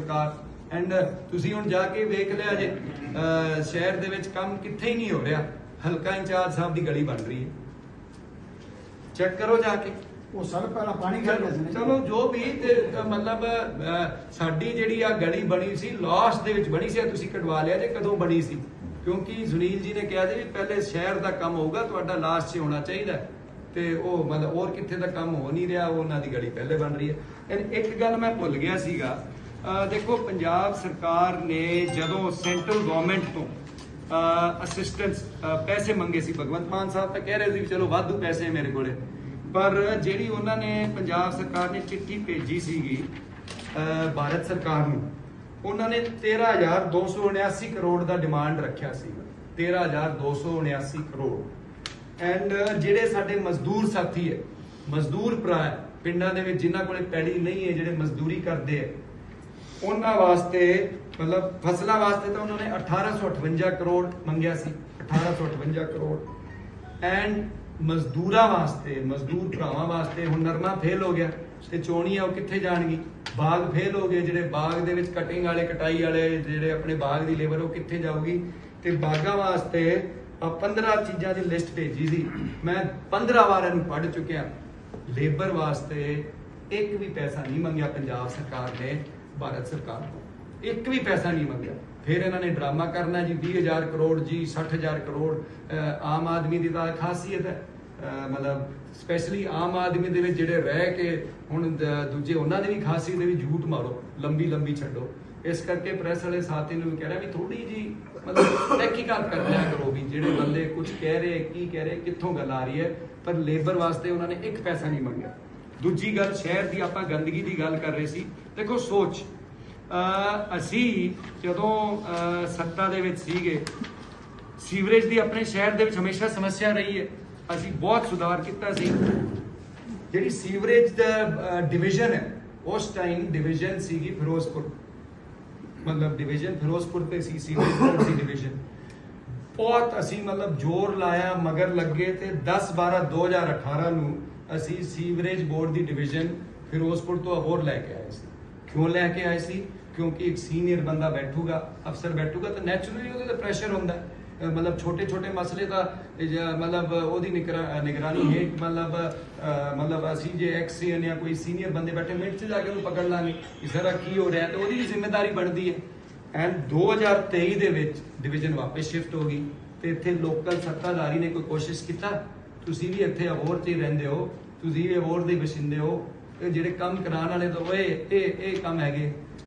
ਸਰਕਾਰ। ਐਂਡ ਤੁਸੀਂ ਹੁਣ ਜਾ ਕੇ ਵੇਖ ਲਿਆ ਜੇ ਸ਼ਹਿਰ ਦੇ ਵਿੱਚ ਕੰਮ ਕਿੱਥੇ ਹੀ ਨਹੀਂ ਹੋ ਰਿਹਾ। ਹਲਕਾ ਇੰਚਾਰਜ ਸਾਹਿਬ ਦੀ ਗਲੀ ਬਣ ਰਹੀ ਹੈ। ਚੈੱਕ ਕਰੋ ਜਾ ਕੇ। ਉਹ ਸਰ ਪਹਿਲਾਂ ਪਾਣੀ ਖੜ ਗਿਆ ਸੀ। ਚਲੋ ਜੋ ਵੀ ਤੇ ਮਤਲਬ ਸਾਡੀ ਜਿਹੜੀ ਆ ਗਲੀ ਬਣੀ ਸੀ ਲਾਸਟ ਦੇ ਵਿੱਚ ਬਣੀ ਸੀ ਤੁਸੀਂ ਕਢਵਾ ਲਿਆ ਜੇ ਕਦੋਂ ਬਣੀ ਸੀ। ਕਿਉਂਕਿ ਸੁਨੀਲ ਜੀ ਨੇ ਕਿਹਾ ਜੀ ਵੀ ਪਹਿਲੇ ਸ਼ਹਿਰ ਦਾ ਕੰਮ ਹੋਊਗਾ ਤੁਹਾਡਾ ਲਾਸਟ 'ਚ ਹੋਣਾ ਚਾਹੀਦਾ। ਤੇ ਉਹ ਮਤਲਬ ਹੋਰ ਕਿੱਥੇ ਦਾ ਕੰਮ ਹੋ ਨਹੀਂ ਰਿਹਾ ਉਹ ਉਹਨਾਂ ਦੀ ਗਲੀ ਪਹਿਲੇ ਬਣ ਰਹੀ ਹੈ। ਐਂਡ ਇੱਕ ਗੱਲ ਮੈਂ ਭੁੱਲ ਗਿਆ ਸੀਗਾ ਦੇਖੋ, ਪੰਜਾਬ ਸਰਕਾਰ ਨੇ ਜਦੋਂ ਸੈਂਟਰਲ ਗਵਰਨਮੈਂਟ ਤੋਂ ਅਸਿਸਟੈਂਸ ਪੈਸੇ ਮੰਗੇ ਸੀ, ਭਗਵੰਤ ਮਾਨ ਸਾਹਿਬ ਤਾਂ ਕਹਿ ਰਹੇ ਸੀ ਵੀ ਚਲੋ ਵਾਧੂ ਪੈਸੇ ਮੇਰੇ ਕੋਲੇ। ਪਰ ਜਿਹੜੀ ਉਹਨਾਂ ਨੇ ਪੰਜਾਬ ਸਰਕਾਰ ਨੇ ਚਿੱਠੀ ਭੇਜੀ ਸੀਗੀ ਭਾਰਤ ਸਰਕਾਰ ਨੂੰ, ਉਹਨਾਂ ਨੇ 13279 ਕਰੋੜ ਦਾ ਡਿਮਾਂਡ ਰੱਖਿਆ ਸੀ। 13279 ਕਰੋੜ। ਐਂਡ ਜਿਹੜੇ ਸਾਡੇ ਮਜ਼ਦੂਰ ਸਾਥੀ ਹੈ, ਮਜ਼ਦੂਰ ਭਰਾ ਪਿੰਡਾਂ ਦੇ ਵਿੱਚ ਜਿਨ੍ਹਾਂ ਕੋਲੇ ਪੈੜੀ ਨਹੀਂ ਹੈ, ਜਿਹੜੇ ਮਜ਼ਦੂਰੀ ਕਰਦੇ ਹੈ ਉਹਨਾਂ ਵਾਸਤੇ, ਮਤਲਬ ਫਸਲਾਂ ਵਾਸਤੇ ਤਾਂ ਉਹਨਾਂ ਨੇ 1858 ਕਰੋੜ ਮੰਗਿਆ ਸੀ 1858 ਕਰੋੜ। ਐਂਡ ਮਜ਼ਦੂਰਾਂ ਵਾਸਤੇ, ਮਜ਼ਦੂਰ ਭਰਾਵਾਂ ਵਾਸਤੇ ਹੁਣ ਨਰਮਾ ਫੇਲ ਹੋ ਗਿਆ ਤੇ ਚੋਣੀਆਂ ਉਹ ਕਿੱਥੇ ਜਾਣਗੀ? ਬਾਗ ਫੇਲ ਹੋ ਗਏ, ਜਿਹੜੇ ਬਾਗ ਦੇ ਵਿੱਚ ਕਟਿੰਗ ਵਾਲੇ, ਕਟਾਈ ਵਾਲੇ, ਜਿਹੜੇ ਆਪਣੇ ਬਾਗ ਦੀ ਲੇਬਰ ਉਹ ਕਿੱਥੇ ਜਾਊਗੀ? ਤੇ ਬਾਗਾਂ ਵਾਸਤੇ ਆ 15 ਚੀਜ਼ਾਂ ਦੀ ਲਿਸਟ ਭੇਜੀ ਸੀ। ਮੈਂ 15 ਵਾਰ ਇਹਨੂੰ ਪੜ੍ਹ ਚੁੱਕਿਆ। ਲੇਬਰ ਵਾਸਤੇ ਇੱਕ ਵੀ ਪੈਸਾ ਨਹੀਂ ਮੰਗਿਆ ਪੰਜਾਬ ਸਰਕਾਰ ਨੇ। ਭਾਰਤ ਸਰਕਾਰ ਤੋਂ। ਇੱਕ ਵੀ ਪੈਸਾ ਨਹੀਂ ਮੰਗਿਆ। ਫਿਰ ਇਹਨਾਂ ਨੇ ਡਰਾਮਾ ਕਰਨਾ ਜੀ 20000 ਕਰੋੜ ਜੀ 60000 ਕਰੋੜ ਆਮ ਆਦਮੀ ਦੀ ਤਾਂ ਖਾਸੀਅਤ ਹੈ। ਮਤਲਬ ਸਪੈਸ਼ਲੀ ਆਮ ਆਦਮੀ ਦੇ ਵਿੱਚ ਜਿਹੜੇ ਰਹਿ ਕੇ ਹੁਣ ਦੂਜੇ ਉਹਨਾਂ ਦੀ ਵੀ ਖਾਸੀਅਤ ਹੈ ਵੀ ਝੂਠ ਮਾਰੋ, ਲੰਬੀ ਲੰਬੀ ਛੱਡੋ। ਇਸ ਕਰਕੇ ਪ੍ਰੈਸ ਵਾਲੇ ਸਾਥੀ ਨੂੰ ਵੀ ਕਹਿ ਰਿਹਾ ਵੀ ਥੋੜੀ ਜੀ, ਮਤਲਬ ਤਹਿਕੀਕਾਤ ਕਰ ਲਿਆ ਕਰੋ ਵੀ ਜਿਹੜੇ ਬੰਦੇ ਕੁਝ ਕਹਿ ਰਹੇ, ਕੀ ਕਹਿ ਰਹੇ, ਕਿੱਥੋਂ ਗੱਲ ਆ ਰਹੀ ਹੈ। ਪਰ ਲੇਬਰ ਵਾਸਤੇ ਉਹਨਾਂ ਨੇ ਇੱਕ ਪੈਸਾ ਨਹੀਂ ਮੰਗਿਆ। ਦੂਜੀ ਗੱਲ ਸ਼ਹਿਰ ਦੀ ਆਪਾਂ ਗੰਦਗੀ ਦੀ ਗੱਲ ਕਰ ਰਹੇ ਸੀ। ਦੇਖੋ ਸੋਚ। ਅਹ ਅਸੀਂ ਜਦੋਂ ਸੱਤਾ ਦੇ ਵਿੱਚ ਸੀਗੇ, ਸੀਵਰੇਜ ਦੀ ਆਪਣੇ ਸ਼ਹਿਰ ਦੇ ਵਿੱਚ ਹਮੇਸ਼ਾ ਸਮੱਸਿਆ ਰਹੀ ਹੈ। ਅਸੀਂ ਬਹੁਤ ਸੁਧਾਰ ਕੀਤਾ ਸੀ। ਜਿਹੜੀ ਸੀਵਰੇਜ ਦਾ ਡਿਵੀਜ਼ਨ ਹੈ, ਉਸ ਟਾਈਮ ਡਿਵੀਜ਼ਨ ਸੀਗੀ ਫਿਰੋਜ਼ਪੁਰ। ਮਤਲਬ ਡਿਵੀਜ਼ਨ ਫਿਰੋਜ਼ਪੁਰ ਤੇ ਸੀ, ਸੀਵਰੇਜ ਦੀ ਡਿਵੀਜ਼ਨ। ਬਹੁਤ ਅਸੀਂ ਮਤਲਬ ਜ਼ੋਰ ਲਾਇਆ, ਮਗਰ ਲੱਗੇ ਤੇ 10 12 2018 ਨੂੰ ਅਸੀਂ ਸੀਵਰੇਜ ਬੋਰਡ ਦੀ ਡਿਵੀਜ਼ਨ ਫਿਰੋਜ਼ਪੁਰ ਤੋਂ ਅਬੋਰ ਲੈ ਕੇ ਆਏ ਸੀ। ਕਿਉਂ ਲੈ ਕੇ ਆਏ ਸੀ? ਕਿਉਂਕਿ ਇੱਕ ਸੀਨੀਅਰ ਬੰਦਾ ਬੈਠੂਗਾ, ਅਫਸਰ ਬੈਠੂਗਾ, ਤਾਂ ਨੈਚੁਰਲੀ ਉਹਦੇ ਤੇ ਪ੍ਰੈਸ਼ਰ ਹੁੰਦਾ ਹੈ। ਮਤਲਬ ਛੋਟੇ ਛੋਟੇ ਮਸਲੇ ਦਾ ਮਤਲਬ ਉਹਦੀ ਨਿਗਰਾਨੀ ਹੇਠ ਮਤਲਬ ਮਤਲਬ ਅਸੀਂ ਜੇ ਐਕਸ ਜਾਂ ਕੋਈ ਸੀਨੀਅਰ ਬੰਦੇ ਬੈਠੇ, ਮਿੰਟ 'ਚ ਜਾ ਕੇ ਉਹਨੂੰ ਪਕੜ ਲਾਂਗੇ ਕਿ ਜ਼ਰਾ ਕੀ ਹੋ ਰਿਹਾ ਤੇ ਉਹਦੀ ਵੀ ਜ਼ਿੰਮੇਵਾਰੀ ਬਣਦੀ ਹੈ। ਐਂਡ 2023 ਦੇ ਵਿੱਚ ਡਿਵੀਜ਼ਨ ਵਾਪਸ ਸ਼ਿਫਟ ਹੋ ਗਈ ਤੇ ਇੱਥੇ ਲੋਕਲ ਸੱਤਾਧਾਰੀ ਨੇ ਕੋਈ ਕੋਸ਼ਿਸ਼ ਕੀਤਾ? ਤੁਸੀਂ ਵੀ ਇੱਥੇ ਅਬੋਰ 'ਚ ਹੀ ਰਹਿੰਦੇ ਹੋ, ਤੁਸੀਂ ਵੀ ਅਬੋਰ ਦੇ ਵਸਿੰਦੇ ਹੋ ਇਹ ਜਿਹੜੇ ਕੰਮ ਕਰਾਉਣ ਵਾਲੇ ਤਾਂ ਓਏ, ਇਹ ਇਹ ਕੰਮ ਹੈਗੇ।